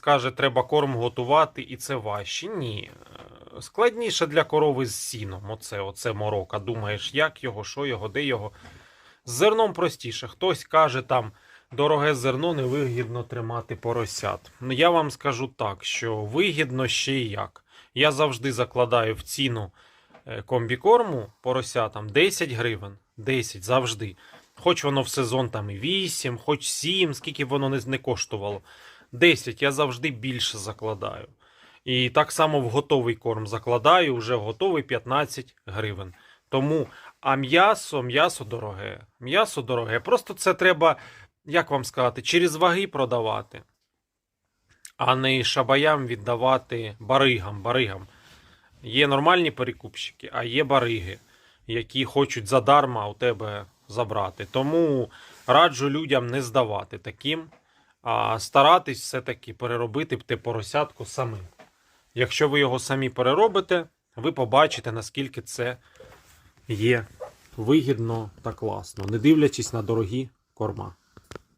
скаже, треба корм готувати, і це важче. Ні. Е, Складніше для корови з сіном. Оце, оце морока. Думаєш, як його, що його, де його. З зерном простіше. Хтось каже, там дороге зерно невигідно тримати поросят. Ну, я вам скажу так, що вигідно ще і як. Я завжди закладаю в ціну е, комбікорму поросятам 10 гривень. 10 завжди. Хоч воно в сезон там і 8, хоч 7, скільки б воно не, не коштувало. 10 я завжди більше закладаю. І так само в готовий корм закладаю, вже готовий 15 гривень. Тому, а м'ясо, м'ясо дороге. М'ясо дороге. Просто це треба, як вам сказати, через ваги продавати, а не шабаям віддавати баригам. баригам. Є нормальні перекупщики, а є бариги, які хочуть задарма у тебе забрати. Тому раджу людям не здавати таким, а старатись все-таки переробити те поросятку самим. Якщо ви його самі переробите, ви побачите, наскільки це є вигідно та класно, не дивлячись на дорогі корма.